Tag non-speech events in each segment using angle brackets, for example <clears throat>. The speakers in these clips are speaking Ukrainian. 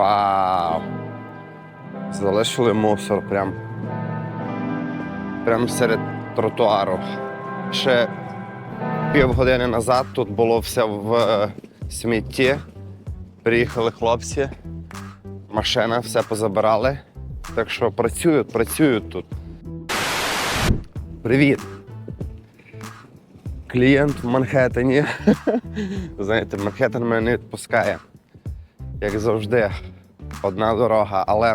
Вау! Залишили мусор прям. Прям серед тротуару. Ще півгодини назад тут було все в е, смітті. Приїхали хлопці, машина, все позабирали. Так що працюють, працюють тут. Привіт! Клієнт в Манхеттені. <laughs> Знаєте, Манхеттен мене не відпускає. Як завжди, одна дорога. Але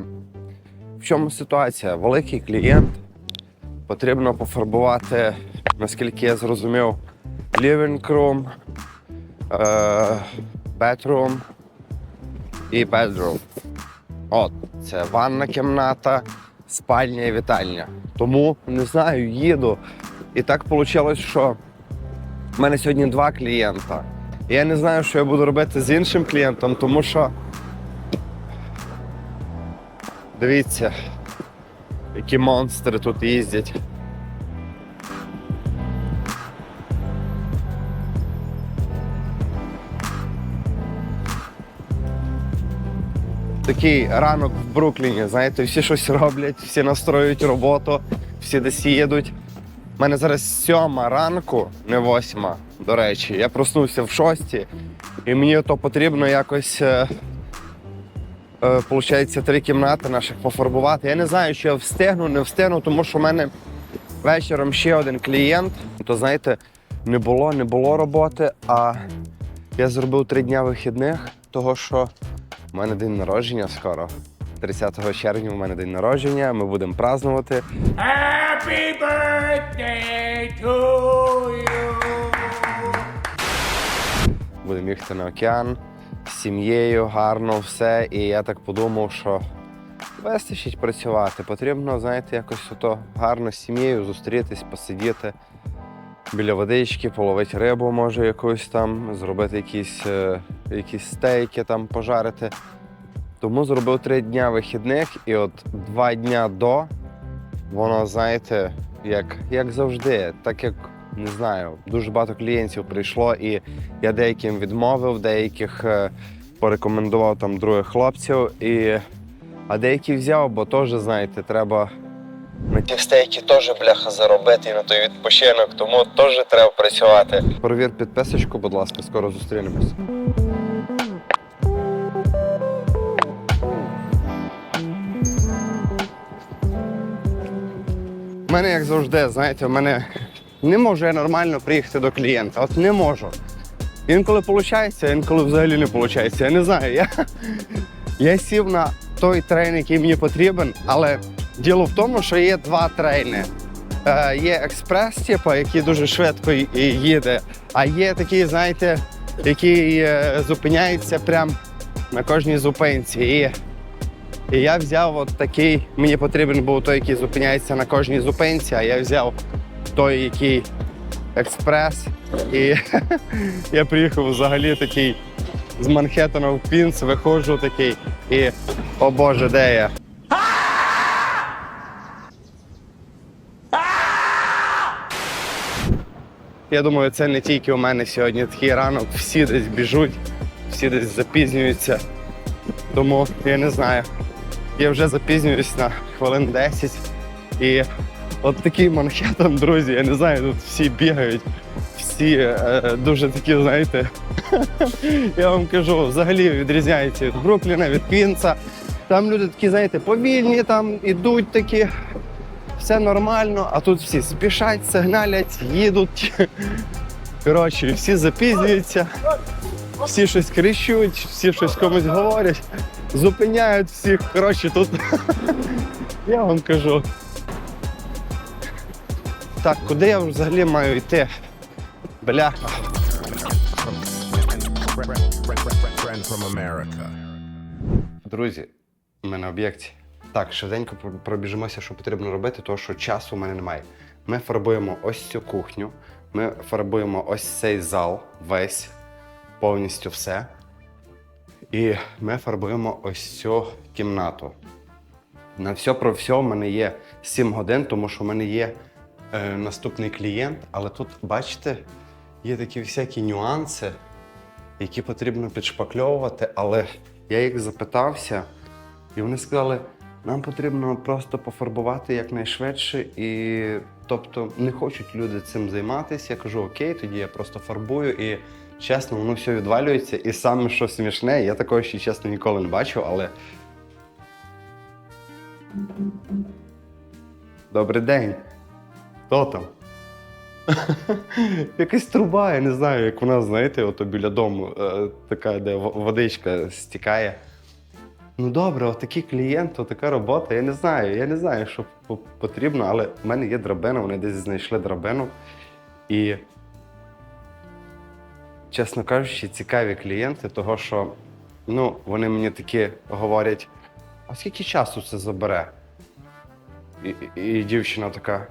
в чому ситуація? Великий клієнт. Потрібно пофарбувати, наскільки я зрозумів, living room, е, bedroom і bedroom. От, це ванна кімната, спальня і вітальня. Тому не знаю, їду. І так вийшло, що в мене сьогодні два клієнта. Я не знаю, що я буду робити з іншим клієнтом, тому що. Дивіться, які монстри тут їздять. Такий ранок в Брукліні, знаєте, всі щось роблять, всі настроюють роботу, всі десь їдуть. У мене зараз сьома ранку, не восьма, до речі. Я проснувся в шостій, і мені то потрібно якось. Е, е, Получається, три кімнати наших пофарбувати. Я не знаю, чи я встигну, не встигну, тому що в мене вечором ще один клієнт. То знаєте, не було, не було роботи, а я зробив три дня вихідних, того що в мене день народження скоро. 30 червня у мене день народження, ми будемо празднувати. Happy birthday to you. Будемо їхати на океан з сім'єю, гарно все. І я так подумав, що вистачить працювати. Потрібно, знаєте, якось ото гарно з сім'єю зустрітись, посидіти біля водички, половити рибу, може, якусь там, зробити якісь, е, якісь стейки там пожарити. Тому зробив три дня вихідних, і от два дня до воно, знаєте, як, як завжди, так як не знаю, дуже багато клієнтів прийшло, і я деяким відмовив, деяких е, порекомендував там других хлопців, і, а деякі взяв, бо теж, знаєте, треба на ті стейки теж бляха заробити і на той відпочинок, тому теж треба працювати. Провір підписочку, будь ласка, скоро зустрінемось. У мене, як завжди, знаєте, в мене не можу я нормально приїхати до клієнта. От не можу. Інколи виходить, інколи взагалі не виходить. Я не знаю. Я, я сів на той трейн, який мені потрібен, але діло в тому, що є два трейни. Е, є експрес, типу, який дуже швидко їде, а є такий, знаєте, який е, зупиняється прямо на кожній зупинці. І і я взяв от такий, мені потрібен був той, який зупиняється на кожній зупинці, а я взяв той, який експрес. І <laughs> я приїхав взагалі такий з Манхеттена в Пінс, виходжу такий і о Боже, де я? Я думаю, це не тільки у мене сьогодні такий ранок, всі десь біжуть, всі десь запізнюються. Тому я не знаю. Я вже запізнююсь на хвилин 10. І от такий Манхеттен, друзі, я не знаю, тут всі бігають, всі е, дуже такі, знаєте, <laughs> я вам кажу, взагалі відрізняється від Брукліна, від Квінса. Там люди такі, знаєте, повільні, там ідуть такі, все нормально, а тут всі спішать, сигналять, їдуть. <laughs> Коротше, всі запізнюються, всі щось кричуть, всі щось комусь говорять, зупиняють всіх. Коротше, тут <laughs> я вам кажу. Так, куди я взагалі маю йти? America. Друзі, ми на об'єкті. Так, швиденько пробіжимося, що потрібно робити, тому що часу у мене немає. Ми фарбуємо ось цю кухню, ми фарбуємо ось цей зал, весь, повністю все. І ми фарбуємо ось цю кімнату. На все про все в мене є 7 годин, тому що в мене є е, наступний клієнт, але тут, бачите, є такі всякі нюанси, які потрібно підшпакльовувати, але Я їх запитався, і вони сказали, нам потрібно просто пофарбувати якнайшвидше, і тобто не хочуть люди цим займатися. Я кажу, окей, тоді я просто фарбую і чесно, воно все відвалюється. І саме що смішне, я такого ще чесно ніколи не бачив, але. Добрий день. Хто там? <laughs> Якась труба, я не знаю, як вона, знаєте, ото біля дому, е, така, де водичка стікає. Ну добре, отакий клієнт, отака робота. Я не знаю, я не знаю, що потрібно, але в мене є драбина, вони десь знайшли драбину. І, чесно кажучи, цікаві клієнти, того що ну, вони мені такі говорять: а скільки часу це забере? І, і, і дівчина така: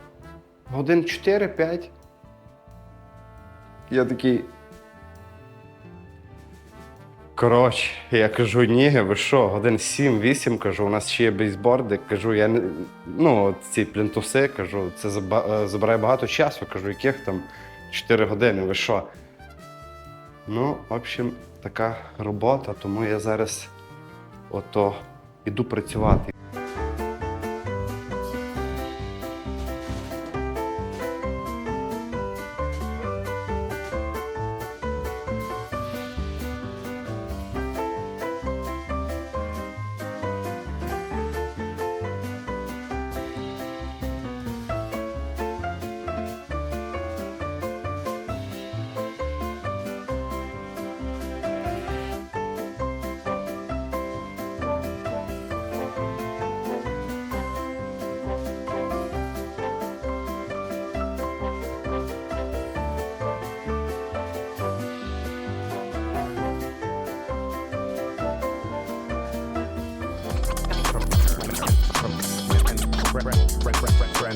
годин 4-5. Я такий. Коротше, я кажу, ні, ви що, годин 7-8, кажу, у нас ще є бейсборди. Кажу, я не. Ну, ці плінтуси, кажу, це е, забирає багато часу. Кажу, яких там 4 години, ви що? Ну, в общем, така робота, тому я зараз ото іду працювати.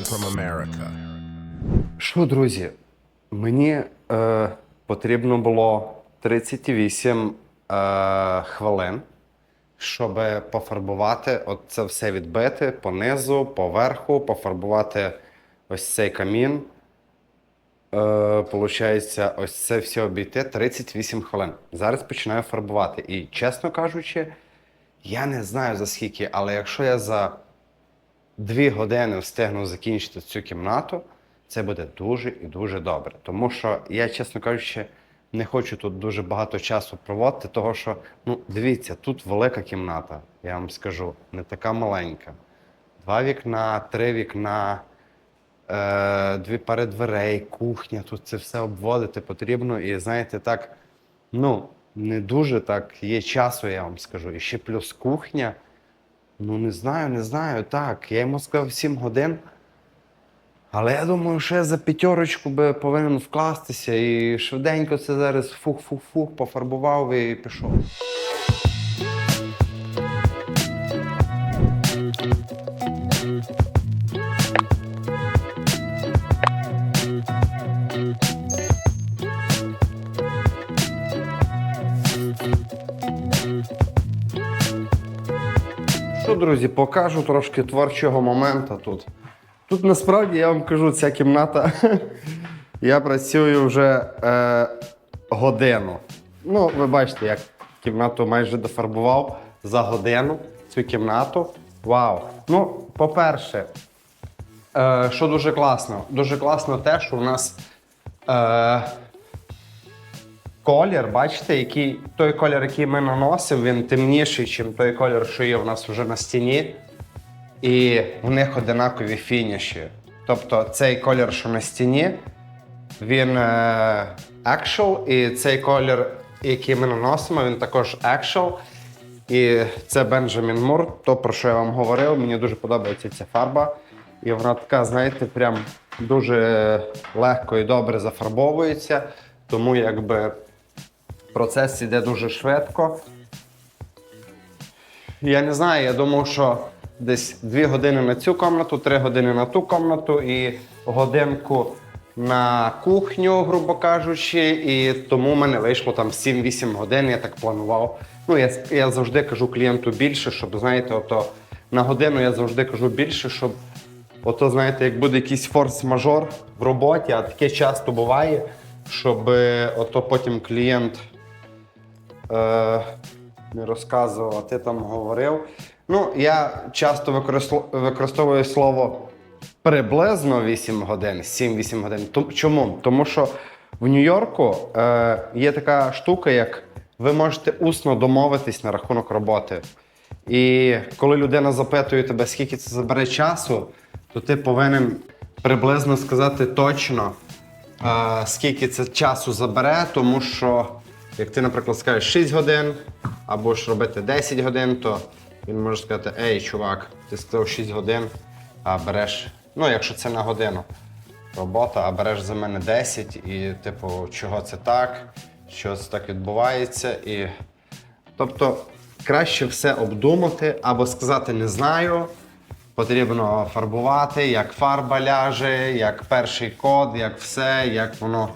From America. Що, друзі, мені е, потрібно було 38 е, хвилин, щоб пофарбувати це все відбити по низу, по верху, пофарбувати ось цей камін. Е, Получається, ось це все обійти 38 хвилин. Зараз починаю фарбувати. І чесно кажучи, я не знаю за скільки, але якщо я за дві години встигну закінчити цю кімнату, це буде дуже і дуже добре. Тому що я, чесно кажучи, не хочу тут дуже багато часу проводити, того що, ну, дивіться, тут велика кімната, я вам скажу, не така маленька. Два вікна, три вікна, е, дві пари дверей, кухня, тут це все обводити потрібно. І знаєте, так, ну, не дуже так є часу, я вам скажу. І ще плюс кухня. Ну, не знаю, не знаю. Так, я йому сказав 7 годин. Але я думаю, що я за п'ятерочку би повинен вкластися і швиденько це зараз фух-фух-фух, пофарбував і пішов. Друзі, покажу трошки творчого моменту тут. Тут насправді я вам кажу, ця кімната. <laughs> я працюю вже е, годину. Ну, ви бачите, як кімнату майже дофарбував за годину цю кімнату. Вау! Ну, по-перше, е, що дуже класно? Дуже класно те, що у нас. Е, колір, бачите, який той колір, який ми наносимо, він темніший, ніж той колір, що є у нас вже на стіні. І в них одинакові фініші. Тобто цей колір, що на стіні, він е, actual, і цей колір, який ми наносимо, він також actual. І це Benjamin Moore, то про що я вам говорив. Мені дуже подобається ця фарба. І вона така, знаєте, прям дуже легко і добре зафарбовується. Тому якби процес іде дуже швидко. Я не знаю, я думав, що десь 2 години на цю комнату, 3 години на ту комнату і годинку на кухню, грубо кажучи. І тому в мене вийшло там 7-8 годин, я так планував. Ну, я, я завжди кажу клієнту більше, щоб, знаєте, ото на годину я завжди кажу більше, щоб ото, знаєте, як буде якийсь форс-мажор в роботі, а таке часто буває, щоб е, ото потім клієнт. Е, не розказував, а ти там говорив. Ну, я часто використовую слово приблизно 8 годин, 7-8 годин. Чому? Тому що в Нью-Йорку е, є така штука, як ви можете усно домовитись на рахунок роботи. І коли людина запитує тебе, скільки це забере часу, то ти повинен приблизно сказати точно, е, скільки це часу забере, тому що як ти, наприклад, скажеш 6 годин або ж робити 10 годин, то він може сказати: Ей, чувак, ти сказав 6 годин, а береш, ну якщо це на годину робота, а береш за мене 10, і типу, чого це так, що це так відбувається. І тобто краще все обдумати або сказати не знаю. Потрібно фарбувати, як фарба ляже, як перший код, як все, як воно,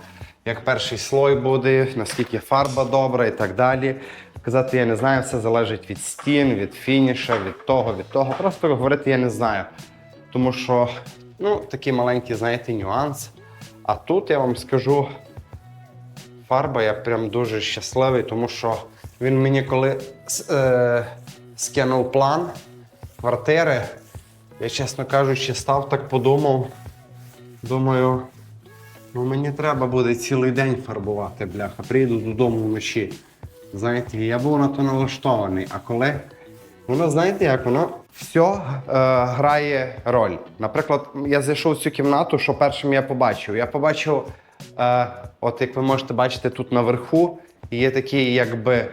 як перший слой буде, наскільки фарба добра і так далі. Казати я не знаю, все залежить від стін, від фініша, від того, від того. Просто говорити я не знаю. Тому що ну, такий маленький, знаєте, нюанс. А тут я вам скажу, фарба, я прям дуже щасливий, тому що він мені коли е, скинув план квартири, я, чесно кажучи, став так подумав. Думаю, ну мені треба буде цілий день фарбувати, бляха. Приїду додому вночі. Знаєте, я був на то налаштований. А коли воно, знаєте, як воно все е, грає роль. Наприклад, я зайшов в цю кімнату, що першим я побачив. Я побачив, е, от як ви можете бачити, тут наверху є такий якби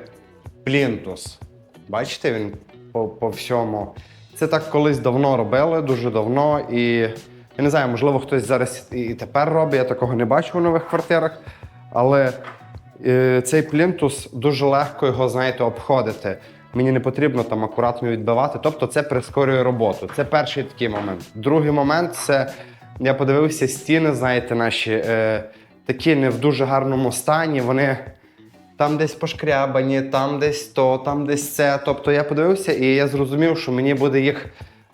плінтус. Бачите, він по, по всьому. Це так колись давно робили, дуже давно. І я не знаю, можливо, хтось зараз і тепер робить, я такого не бачу в нових квартирах. Але е, цей плінтус дуже легко його, знаєте, обходити. Мені не потрібно там акуратно відбивати. Тобто це прискорює роботу. Це перший такий момент. Другий момент це я подивився стіни, знаєте, наші е, такі не в дуже гарному стані. Вони там десь пошкрябані, там десь то, там десь це. Тобто я подивився і я зрозумів, що мені буде їх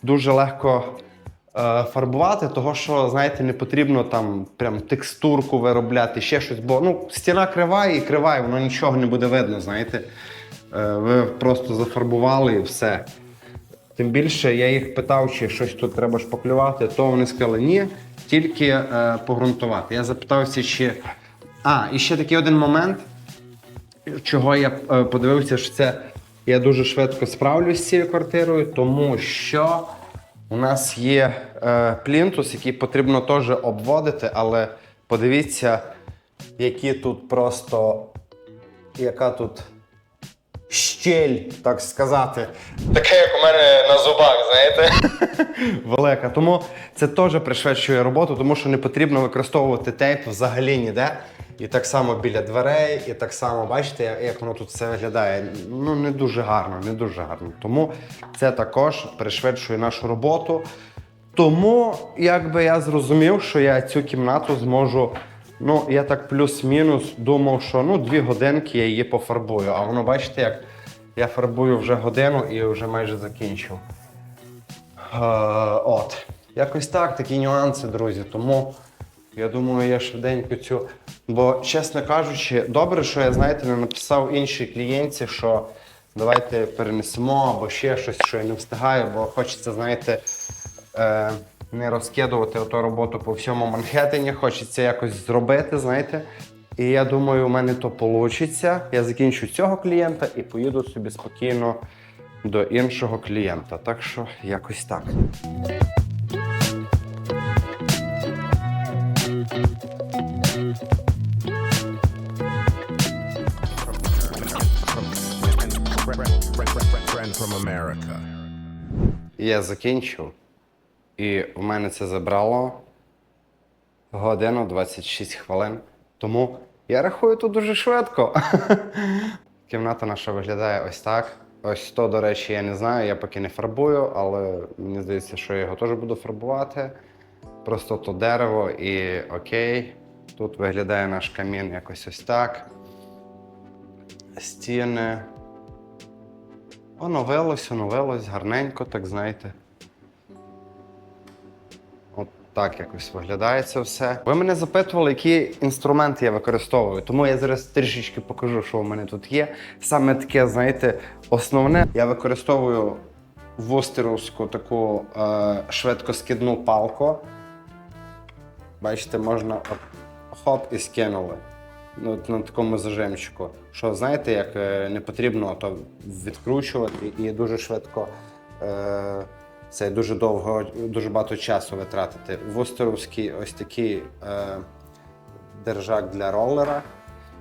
дуже легко фарбувати, того що, знаєте, не потрібно там прям текстурку виробляти, ще щось, бо ну, стіна крива і крива, і воно нічого не буде видно, знаєте. Е, ви просто зафарбували і все. Тим більше я їх питав, чи щось тут треба шпаклювати, то вони сказали ні, тільки е, погрунтувати. Я запитався, чи. А, і ще такий один момент, чого я е, подивився, що це я дуже швидко справлюсь з цією квартирою, тому що у нас є е, плінтус, який потрібно теж обводити, але подивіться, які тут просто. Яка тут щель, так сказати. Таке, як у мене на зубах, знаєте? <laughs> Велика. Тому це теж пришвидшує роботу, тому що не потрібно використовувати тейп взагалі ніде. І так само біля дверей, і так само, бачите, як- воно тут все виглядає. Ну, не дуже гарно, не дуже гарно. Тому це також пришвидшує нашу роботу. Тому, якби я зрозумів, що я цю кімнату зможу. Ну, я так плюс-мінус думав, що ну, дві годинки я її пофарбую. А воно, бачите, як я фарбую вже годину і вже майже закінчив. Е, от. Якось так, такі нюанси, друзі. Тому я думаю, я швиденько цю. Бо, чесно кажучи, добре, що я, знаєте, не написав іншій клієнтці, що давайте перенесемо або ще щось, що я не встигаю, бо хочеться, знаєте, е, не розкидувати оту роботу по всьому Манхеттені, хочеться якось зробити, знаєте. І я думаю, у мене то вийде. Я закінчу цього клієнта і поїду собі спокійно до іншого клієнта. Так що якось так. From America. Я закінчив, і в мене це забрало годину 26 хвилин. Тому я рахую тут дуже швидко. <laughs> Кімната наша виглядає ось так. Ось то, до речі, я не знаю, я поки не фарбую, але мені здається, що я його теж буду фарбувати. Просто то дерево і окей. Тут виглядає наш камін якось ось так. Стіни. Оновилось, оновилось, гарненько, так знаєте. От Так якось виглядає це все. Ви мене запитували, які інструменти я використовую, тому я зараз трішечки покажу, що у мене тут є. Саме таке, знаєте, основне. Я використовую вустеровську таку е, швидкоскидну палку. Бачите, можна от, хоп і скинули. Ну, от на такому зажимчику. Що знаєте, як е, не потрібно то відкручувати і дуже швидко. Е, це дуже довго, дуже багато часу витратити. Вустеровський ось такий е, держак для ролера.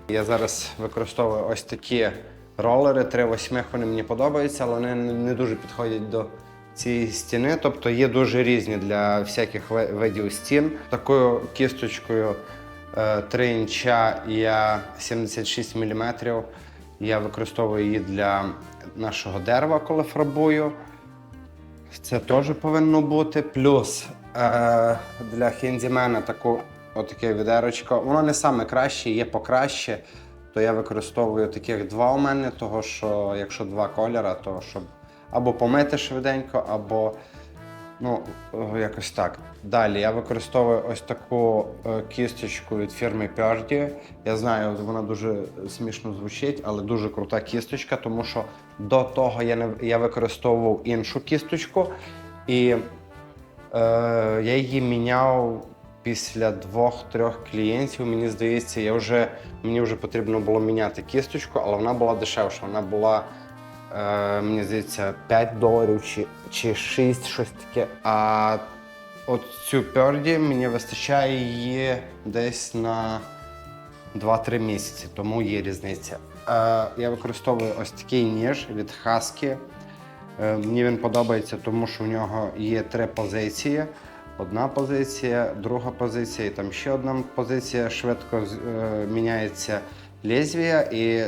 Я зараз використовую ось такі ролери 3 вони мені подобаються, але вони не- дуже підходять до цієї стіни. Тобто є дуже різні для всяких видів стін. Такою кісточкою 3 інча я 76 мм. Я використовую її для нашого дерева, коли фарбую. Це теж повинно бути. Плюс е, для хендімена таку отаке відерочко. Воно не саме краще, є покраще. То я використовую таких два у мене, того що якщо два кольора, то щоб або помити швиденько, або ну, е, якось так. Далі я використовую ось таку е, кісточку від фірми Purdy. Я знаю, вона дуже смішно звучить, але дуже крута кісточка, тому що до того я не я використовував іншу кісточку, і е, я її міняв після двох-трьох клієнтів. Мені здається, я вже, мені вже потрібно було міняти кісточку, але вона була дешевша. Вона була, е, мені здається, 5 доларів чи, чи 6, щось таке. А от цю перді мені вистачає її десь на 2-3 місяці, тому є різниця. Е, я використовую ось такий ніж від Husky. Е, мені він подобається, тому що в нього є три позиції. Одна позиція, друга позиція і там ще одна позиція. Швидко е, міняється лезвія, і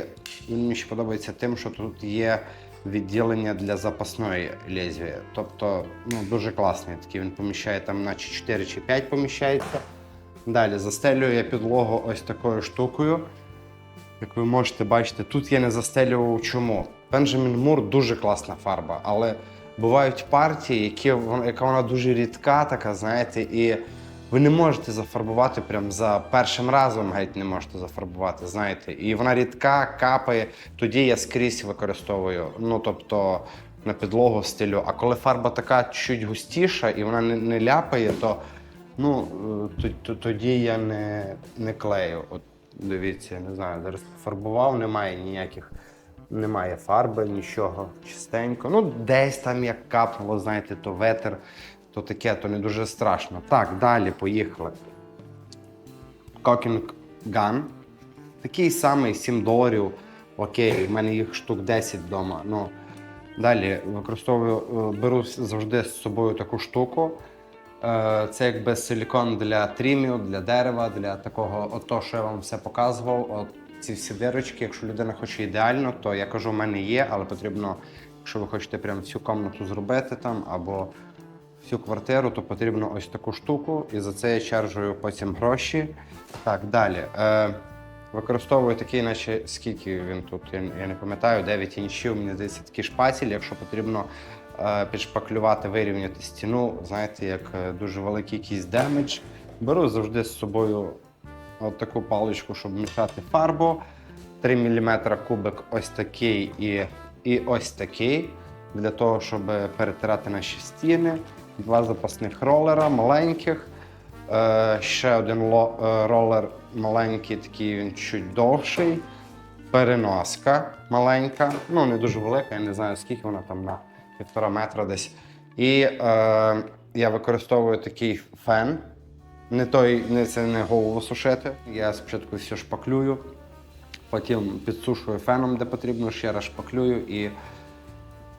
він мені ще подобається тим, що тут є відділення для запасної лезвія. Тобто ну, дуже класний такий. Він поміщає там, наче 4 чи 5 поміщається. Далі застелюю я підлогу ось такою штукою. Як ви можете бачити, тут я не застелював чому. Benjamin Moore дуже класна фарба, але бувають партії, які, яка вона дуже рідка, така, знаєте, і ви не можете зафарбувати прям за першим разом, геть не можете зафарбувати, знаєте. І вона рідка, капає, тоді я скрізь використовую. Ну, тобто на підлогу стелю. А коли фарба така чуть густіша і вона не, не ляпає, то ну, е, то- то- тоді я не, не клею. От дивіться, я не знаю, зараз пофарбував, немає ніяких, немає фарби, нічого чистенько. Ну, десь там як капнуло, знаєте, то ветер, то таке, то не дуже страшно. Так, далі поїхали. Cooking Gun. Такий самий 7 доларів. Окей, в мене їх штук 10 вдома. Ну, далі використовую, е, беру завжди з собою таку штуку. Е, Це якби силікон для трімів, для дерева, для такого, от то, що я вам все показував. От ці всі дирочки, якщо людина хоче ідеально, то я кажу, в мене є, але потрібно, якщо ви хочете прям всю комнату зробити там або всю квартиру, то потрібно ось таку штуку, і за це я чаржую потім гроші. Так, далі. Е, використовую такий, наче скільки він тут, я, я не пам'ятаю, 9 інчів, мені здається, такий шпатель, якщо потрібно е, підшпаклювати, вирівняти стіну, знаєте, як е, дуже великий якийсь демедж. Беру завжди з собою от таку паличку, щоб мішати фарбу. 3 мм кубик ось такий і, і ось такий, для того, щоб перетирати наші стіни. Два запасних ролера маленьких. Е, ще один е, ролер маленький, такий він чуть довший. Переноска маленька, ну не дуже велика, я не знаю скільки вона там на півтора метра десь. І е, я використовую такий фен. Не той, не це не голову сушити. Я спочатку все шпаклюю, потім підсушую феном, де потрібно, ще раз шпаклюю і.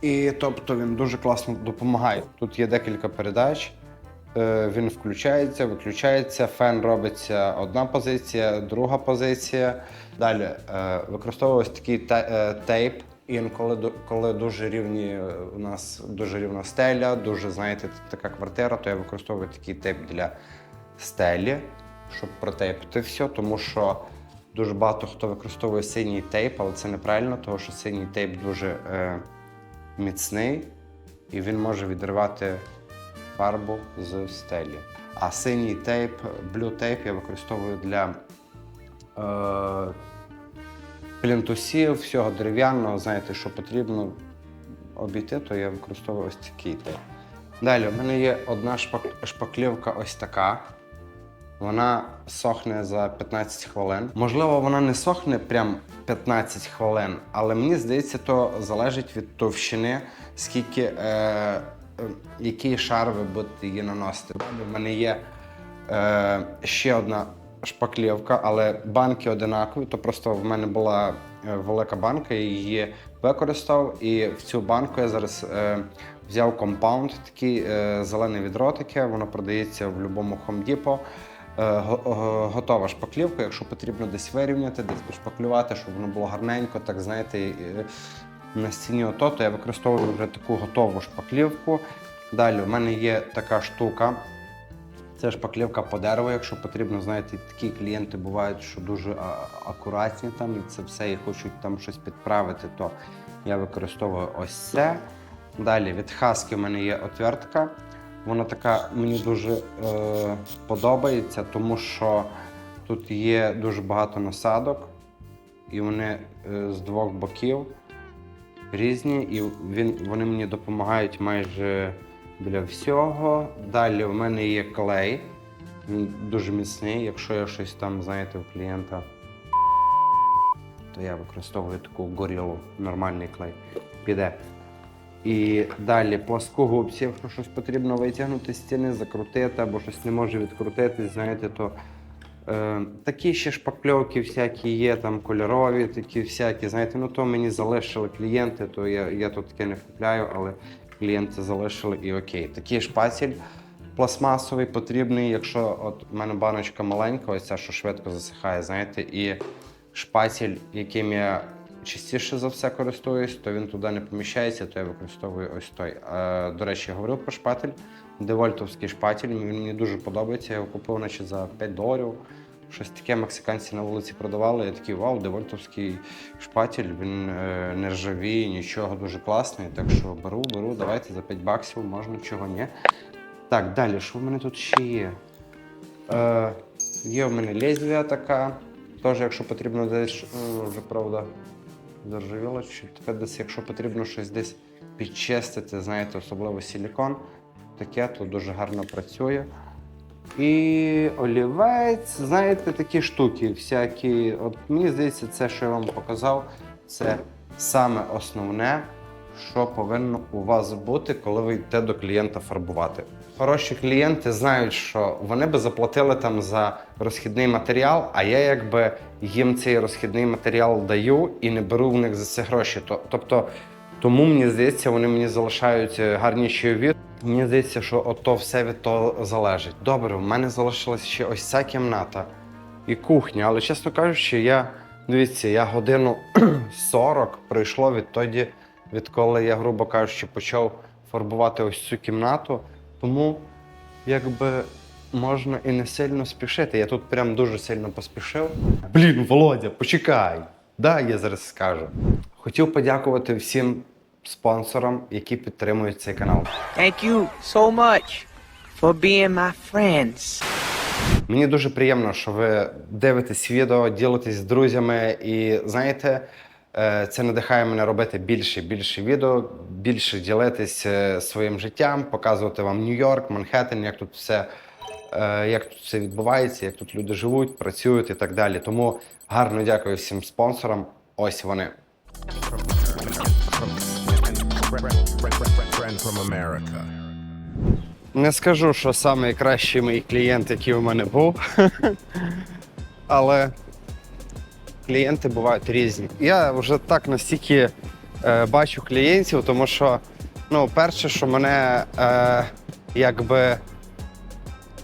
І тобто він дуже класно допомагає. Тут є декілька передач. Е, Він включається, виключається, фен робиться одна позиція, друга позиція. Далі е, використовую ось такий е, тейп. Інколи коли дуже рівні у нас дуже рівна стеля, дуже знаєте, така квартира, то я використовую такий тейп для стелі, щоб протейпити все, тому що дуже багато хто використовує синій тейп, але це неправильно, тому що синій тейп дуже е, міцний і він може відривати фарбу з стелі. А синій тейп, блю тейп я використовую для е, плінтусів, всього дерев'яного, знаєте, що потрібно обійти, то я використовую ось такий тейп. Далі, у мене є одна шпак- шпаклівка ось така. Вона сохне за 15 хвилин. Можливо, вона не сохне прям 15 хвилин, але мені здається, то залежить від товщини, скільки е, е, який шар ви будете її наносити. У мене є е, ще одна шпаклівка, але банки одинакові. То просто в мене була е, велика банка, я її використав, і в цю банку я зараз е, взяв компаунд, такий е, зелене відро таке, воно продається в будь-якому Home Е, го- Готова шпаклівка, якщо потрібно десь вирівняти, десь пошпаклювати, щоб воно було гарненько, так знаєте, е, на стіні ото, то я використовую вже таку готову шпаклівку. Далі в мене є така штука. Це шпаклівка по дереву, якщо потрібно, знаєте, такі клієнти бувають, що дуже акуратні там і це все і хочуть там щось підправити, то я використовую ось це. Далі від хаски в мене є отвертка. Вона така мені дуже е, подобається, тому що тут є дуже багато насадок, і вони е, з двох боків різні, і він, вони мені допомагають майже для всього. Далі в мене є клей. Він дуже міцний. Якщо я щось там, знаєте, у клієнта, то я використовую таку горілу, нормальний клей. Піде. І далі плоскогубці, якщо щось потрібно витягнути з стіни, закрутити або щось не може відкрутитись, знаєте, то е, такі ще шпакльовки всякі є, там кольорові, такі всякі, знаєте, ну то мені залишили клієнти, то я, я тут таке не купляю, але клієнти залишили і окей. Такий шпаціль пластмасовий потрібний, якщо от у мене баночка маленька, ось ця, що швидко засихає, знаєте, і шпаціль, яким я частіше за все користуюсь, то він туди не поміщається, то я використовую ось той. Е, до речі, я говорив про шпатель, девольтовський шпатель. Він мені дуже подобається. Я його купив наче за 5 доларів. Щось таке мексиканці на вулиці продавали. Я такий вау, девольтовський шпатель, він е, не ржавіє, нічого дуже класний. Так що беру, беру, давайте за 5 баксів, можна, чого ні. Так, далі, що в мене тут ще є? Е, є в мене лезвія така. Теж, якщо потрібно десь, е, вже правда, заржавіло, таке десь, якщо потрібно щось десь підчистити, знаєте, особливо силікон, таке то дуже гарно працює. І олівець, знаєте, такі штуки всякі. От мені здається, це, що я вам показав, це саме основне, що повинно у вас бути, коли ви йдете до клієнта фарбувати. Хороші клієнти знають, що вони би заплатили там за розхідний матеріал, а я якби їм цей розхідний матеріал даю і не беру в них за це гроші. Тобто, тому мені здається, вони мені залишають е, гарніші від. Мені здається, що ото все від того залежить. Добре, в мене залишилась ще ось ця кімната і кухня, але чесно кажучи, я дивіться, я годину <clears throat> 40 пройшло відтоді, відколи я, грубо кажучи, почав фарбувати ось цю кімнату. Тому якби можна і не сильно спішити. Я тут прям дуже сильно поспішив. Блін, Володя, почекай. Да, я зараз скажу. Хотів подякувати всім спонсорам, які підтримують цей канал. Thank you so much for being my friends. Мені дуже приємно, що ви дивитесь відео, ділитесь з друзями, і знаєте, е, це надихає мене робити більше і більше відео, більше ділитись е, своїм життям, показувати вам Нью-Йорк, Манхеттен, як тут все, як тут все відбувається, як тут люди живуть, працюють і так далі. Тому гарно дякую всім спонсорам. Ось вони. Не скажу, що найкращий мій клієнт, який у мене був. <laughs> Але клієнти бувають різні. Я вже так настільки е, бачу клієнтів, тому що, ну, перше, що мене е, якби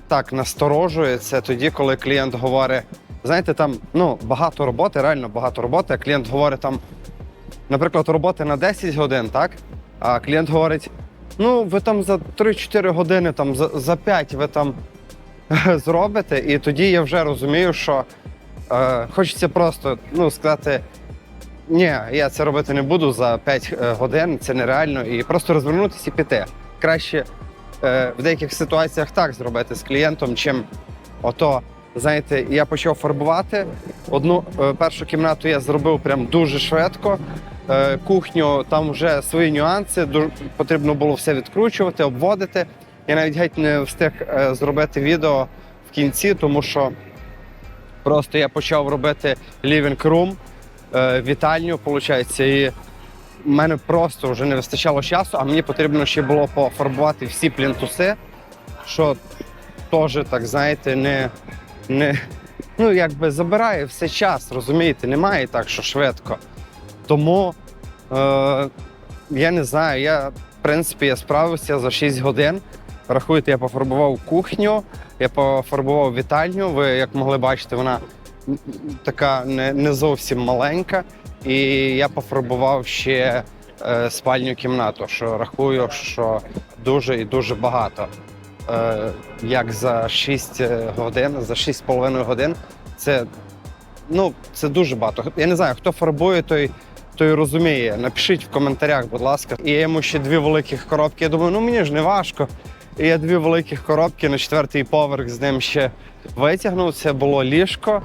так насторожує, це тоді, коли клієнт говорить, знаєте, там ну, багато роботи, реально багато роботи, а клієнт говорить там, наприклад, роботи на 10 годин, так? А клієнт говорить: ну, ви там за 3-4 години, там, за, за 5 ви там <laughs> зробите, і тоді я вже розумію, що е, хочеться просто ну, сказати. Ні, я це робити не буду за 5 е, годин, це нереально, і просто розвернутися і піти. Краще в деяких ситуаціях так зробити з клієнтом, чим ото. Знаєте, я почав фарбувати. Одну е, першу кімнату я зробив прям дуже швидко. Е, кухню там вже свої нюанси. потрібно було все відкручувати, обводити. Я навіть геть не встиг е, зробити відео в кінці, тому що просто я почав робити living room, е, вітальню, виходить, і в мене просто вже не вистачало часу, а мені потрібно ще було пофарбувати всі плінтуси, що теж, так знаєте, не, не ну, якби забирає все час, розумієте, немає так, що швидко. Тому е, я не знаю, я, в принципі, я справився за 6 годин. Рахуйте, я пофарбував кухню, я пофарбував вітальню. Ви, як могли бачити, вона така не, не зовсім маленька. І я пофарбував ще е, спальню кімнату, що рахую, що дуже і дуже багато. Е, як за 6 годин, за 6,5 годин. Це, ну, це дуже багато. Я не знаю, хто фарбує, той, той розуміє. Напишіть в коментарях, будь ласка. І я йому ще дві великих коробки. Я думаю, ну мені ж не важко. І я дві великих коробки на четвертий поверх з ним ще витягнув. Це було ліжко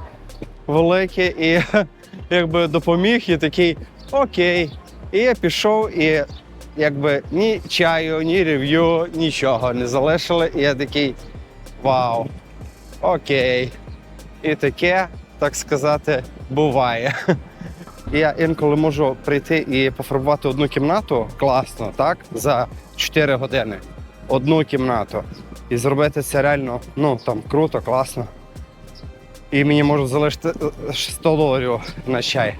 велике, і <laughs> якби допоміг, і такий окей. І я пішов, і якби ні чаю, ні рев'ю, нічого не залишили. І я такий вау, окей. І таке, так сказати, буває. Я інколи можу прийти і пофарбувати одну кімнату класно, так? За 4 години. Одну кімнату. І зробити це реально ну, там, круто, класно. І мені можуть залишити е, 100 доларів на чай.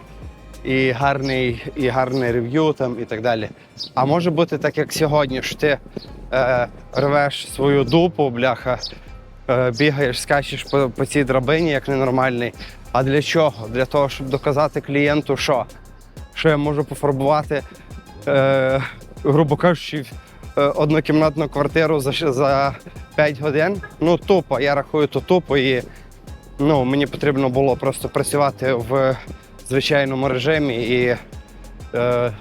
І гарний, і гарне рев'ю там і так далі. А може бути так, як сьогодні, що ти е, рвеш свою дупу, бляха, е, бігаєш, скачеш по, по цій драбині, як ненормальний. А для чого? Для того, щоб доказати клієнту, що? Що я можу пофарбувати, е, грубо кажучи, е, однокімнатну квартиру за, за 5 годин. Ну, тупо, я рахую, то тупо. І ну, мені потрібно було просто працювати в звичайному режимі і е,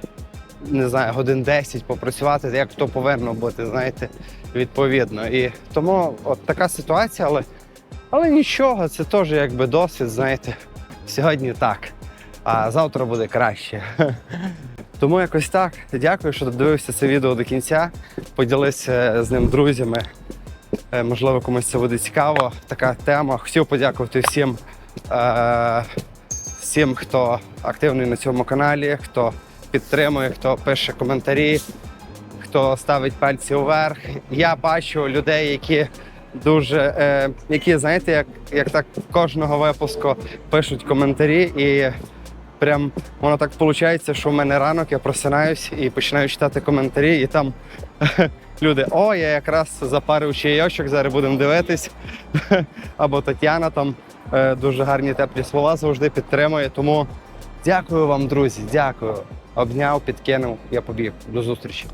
не знаю, годин 10 попрацювати, як то повинно бути, знаєте, відповідно. І тому от така ситуація, але, але нічого, це теж якби досвід, знаєте. Сьогодні так, а завтра буде краще. <laughs> Тому якось так. Дякую, що додивився це відео до кінця. Поділився з ним друзями. Е, Можливо, комусь це буде цікаво. Така тема. Хотів подякувати всім, е, всім, хто активний на цьому каналі, хто підтримує, хто пише коментарі, хто ставить пальці вверх. Я бачу людей, які дуже, е, які, знаєте, як, як так кожного випуску пишуть коментарі, і прям воно так виходить, що в мене ранок, я просинаюсь і починаю читати коментарі, і там <laughs> люди, о, я якраз запарив чайочок, зараз будемо дивитись. <laughs> Або Тетяна там е, дуже гарні теплі слова завжди підтримує. Тому дякую вам, друзі, дякую. Обняв, підкинув, я побіг. До зустрічі.